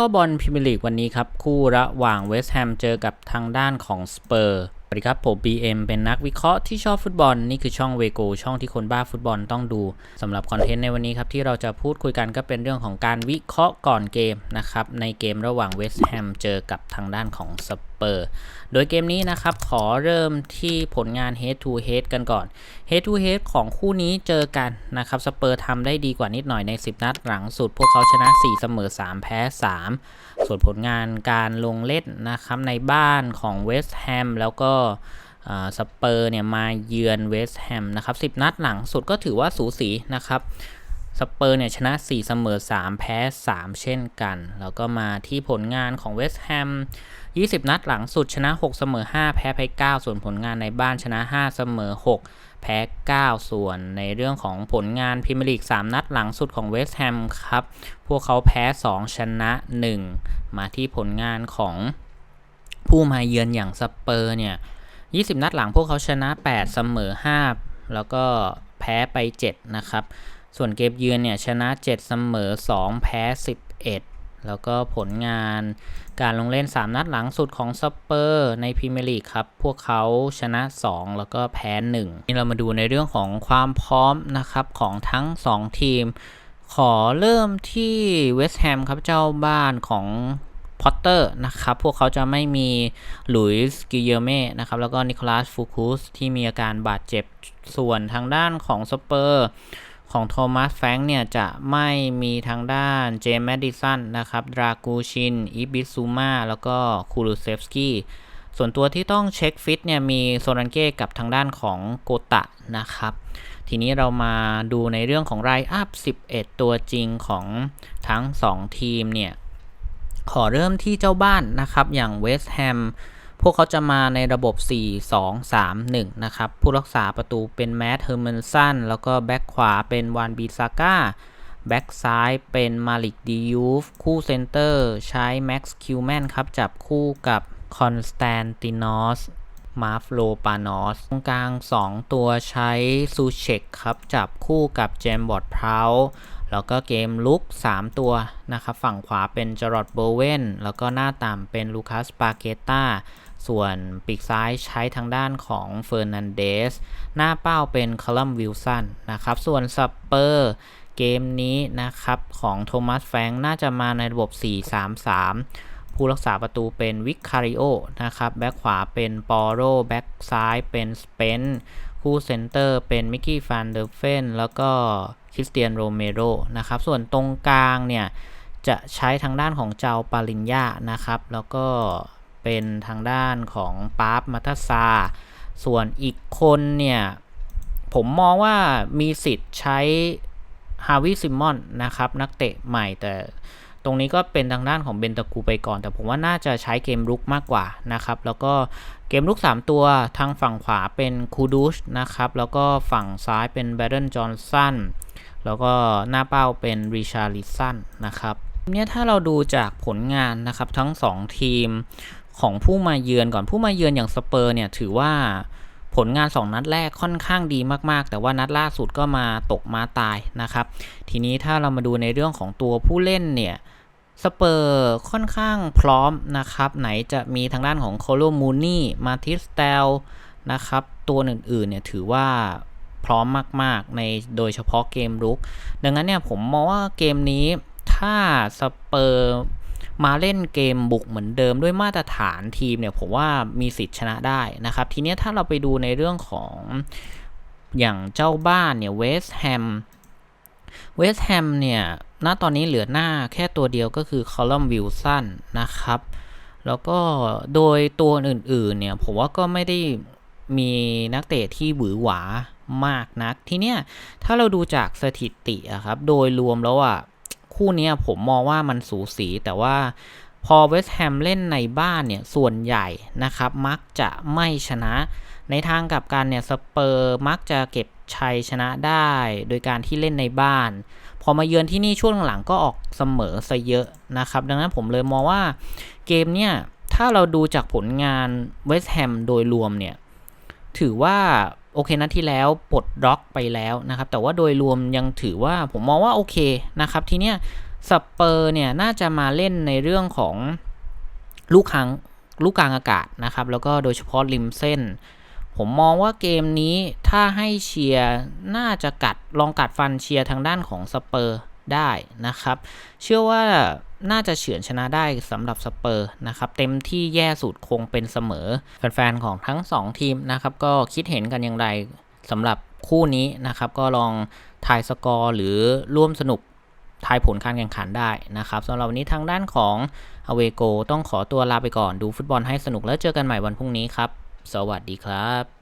เคราบอลพรีเมียร์ลีกวันนี้ครับ คู่ระหว่างเวสต์แฮมเจอกับทางด้านของสเปอร์สวัสดีครับผม BM เป็นนักวิเคราะห์ที่ชอบฟุตบอล นี่คือช่องเวโกช่องที่คนบ้าฟุตบอลต้องดูสำหรับคอนเทนต์ในวันนี้ครับ ที่เราจะพูดคุยกันก็เป็นเรื่องของการวิเคราะห์ก่อนเกมนะครับ ในเกมระหว่างเวสต์แฮมเจอกับทางด้านของสเปอร์ โดยเกมนี้นะครับ ขอเริ่มที่ผลงาน head to head กันก่อน head to head ของคู่นี้เจอกันนะครับสเปอร์ทำได้ดีกว่านิดหน่อยใน 10 นัดหลังสุด พวกเขาชนะ 4 เสมอ 3 แพ้ 3 ส่วนผลงานการลงเล่นนะครับในบ้านของเวสต์แฮมแล้วก็สเปอร์เนี่ยมาเยือนเวสต์แฮมนะครับ10 นัดหลังสุดก็ถือว่าสูสีนะครับ สเปอร์เนี่ยชนะ 4 เสมอ 3 แพ้ 3 เช่นกัน แล้วก็มาที่ผลงานของเวสต์แฮม 20 นัดหลังสุดชนะ 6 เสมอ 5 แพ้ไป 9 ส่วนผลงานในบ้านชนะ 5 เสมอ 6 แพ้ 9 ส่วนในเรื่องของผลงานพรีเมียร์ลีก 3 นัดหลังสุดของเวสต์แฮมครับ พวกเขาแพ้ 2 ชนะ 1 มาที่ผลงานของผู้มาเยือนอย่างสเปอร์เนี่ย 20 นัดหลังพวกเขาชนะ 8 เสมอ 5 แล้วก็แพ้ไป 7 นะครับ ส่วนเกมเยือนเนี่ยชนะ 7 เสมอ 2 แพ้ 11 แล้วก็ผลงานการลงเล่น 3 นัดหลังสุดของสเปอร์ในพรีเมียร์ลีกครับ พวกเขาชนะ 2 แล้วก็แพ้ 1 นี่เรามาดูในเรื่องของความพร้อมนะครับของทั้ง 2 ทีม ขอเริ่มที่เวสต์แฮมครับเจ้าบ้านของพอตเตอร์นะครับ พวกเขาจะไม่มีหลุยส์กิเยเม่นะครับ แล้วก็นิโคลัสฟูคุสที่มีอาการบาดเจ็บส่วนทางด้านของสเปอร์ ของโทมัสแฟงเนี่ย จะไม่มีทางด้านเจมส์แมดิสันนะครับ ดรากูชิน อิบิซูมาแล้วก็คูลูเซฟสกี้ส่วนตัวที่ต้องเช็คฟิตเนี่ย มีโซรันเก้กับทางด้านของโกตะนะครับ ทีนี้เรามาดูในเรื่องของไรอัพ 11 ตัวจริงของทั้ง 2 ทีมเนี่ย ขอเริ่มที่เจ้าบ้านนะครับ อย่างเวสต์แฮม พวกเขาจะมาในระบบ 4 2 3 1 นะครับ ผู้รักษาประตูเป็นแมทเฮอร์เมนสันแล้วก็แบ็กขวาเป็นวานบีซาก้าแบ็กซ้ายเป็นมาลิกดียูฟคู่เซนเตอร์ ใช้แม็กซ์คิวแมนครับ จับคู่กับคอนสแตนตินอสมาฟโลปานอสตรงกลาง 2 ตัวใช้ซูเชกครับ จับคู่กับเจมบอร์ดพราวแล้วก็เกมลุก 3 ตัวนะครับ ฝั่งขวาเป็นจอร์ดโบเวนแล้วก็หน้าต่ำเป็นลูคัสปาเกต้า ส่วนปีกซ้ายใช้ทางด้านของเฟอร์นันเดส หน้าเป้าเป็นคอลัมวิลสันนะครับ ส่วนสเปอร์เกมนี้นะครับของโทมัสแฟงน่าจะมาในระบบ 4-3-3 ผู้รักษาประตูเป็นวิคคาริโอนะครับ แบ็คขวาเป็นปอโรแบ็คซ้ายเป็นสเปนคู่เซนเตอร์เป็นมิกกี้ฟานเดอร์เฟนแล้วก็คริสเตียนโรเมโรนะครับ ส่วนตรงกลางเนี่ย จะใช้ทางด้านของเจ้าปาลินยานะครับ แล้วก็ เป็นทางด้านของปาร์ฟมัตซา ส่วนอีกคนเนี่ย ผมมองว่ามีสิทธิ์ใช้ฮาวิซิมอนนะครับ นักเตะใหม่แต่ตรงนี้ก็เป็นทางด้านของเบนตะกูไปก่อน แต่ผมว่าน่าจะใช้เกมรุกมากกว่านะครับ แล้วก็เกมลุก 3 ตัวทางฝั่งขวาเป็นคูดูชนะครับ แล้วก็ฝั่งซ้ายเป็นแบรเดนจอห์นสันแล้วก็หน้าเป้าเป็นริชาร์ลิสันนะครับเนี่ยถ้าเราดูจากผลงานนะครับทั้ง 2 ทีม ของผู้มาเยือนก่อนผู้มาเยือนอย่างสเปอร์เนี่ยถือว่าผลงาน 2 นัดแรกค่อนข้างดีมากๆ แต่ว่านัดล่าสุดก็มาตกมาตายนะครับ ทีนี้ถ้าเรามาดูในเรื่องของตัวผู้เล่นเนี่ยสเปอร์ค่อนข้างพร้อมนะครับ ไหนจะมีทางด้านของโคโลมูนี่มาทิสเตลนะครับ ตัวอื่นๆเนี่ยถือว่าพร้อมมากๆในโดยเฉพาะเกมรุก ดังนั้นเนี่ยผมมองว่าเกมนี้ถ้าสเปอร์ มาเล่นเกมบุกเหมือนเดิมด้วยมาตรฐานทีมเนี่ยผมว่ามีสิทธิ์ชนะได้นะครับ ทีนี้ถ้าเราไปดูในเรื่องของอย่างเจ้าบ้านเนี่ยเวสต์แฮมเวสต์แฮมเนี่ยณตอนนี้เหลือหน้าแค่ตัวเดียวก็คือคอลัมวิลสันนะครับ แล้วก็โดยตัวอื่นๆเนี่ยผมว่าก็ไม่ได้มีนักเตะที่หวือหวามากนัก ทีเนี้ยถ้าเราดูจากสถิติอะครับ โดยรวมแล้วอะ คู่นี้ผมมองว่ามันสูสีแต่ว่าพอเวสต์แฮมเล่นในบ้านเนี่ยส่วนใหญ่นะครับมักจะไม่ชนะ ในทางกับการเนี่ยสเปอร์มักจะเก็บชัยชนะได้ โดยการที่เล่นในบ้าน พอมาเยือนที่นี่ช่วงหลังก็ออกเสมอซะเยอะนะครับ ดังนั้นผมเลยมองว่าเกมเนี่ยถ้าเราดูจากผลงานเวสต์แฮมโดยรวมเนี่ยถือว่า โอเคนัดที่แล้วปลดล็อกไปแล้วนะครับ แต่ว่าโดยรวมยังถือว่าผมมองว่าโอเคนะครับ ทีเนี้ยสเปอร์เนี่ยน่าจะมาเล่นในเรื่องของลูกค้างลูกกลางอากาศนะครับ แล้วก็โดยเฉพาะริมเส้น ผมมองว่าเกมนี้ถ้าให้เชียร์น่าจะกัดลองกัดฟันเชียร์ทางด้านของสเปอร์ได้นะครับ เชื่อว่า น่าจะเฉือนชนะได้สำหรับสเปอร์นะครับเต็มที่แย่สุดคงเป็นเสมอ แฟนๆของทั้ง 2 ทีมนะครับก็คิดเห็นกันอย่างไรสำหรับคู่นี้นะครับก็ลองทายสกอร์หรือร่วมสนุกทายผลการแข่งขันได้นะครับสำหรับวันนี้ทางด้านของอเวโกต้องขอตัวลาไปก่อนดูฟุตบอลให้สนุกแล้วเจอกันใหม่วันพรุ่งนี้ครับ สวัสดีครับ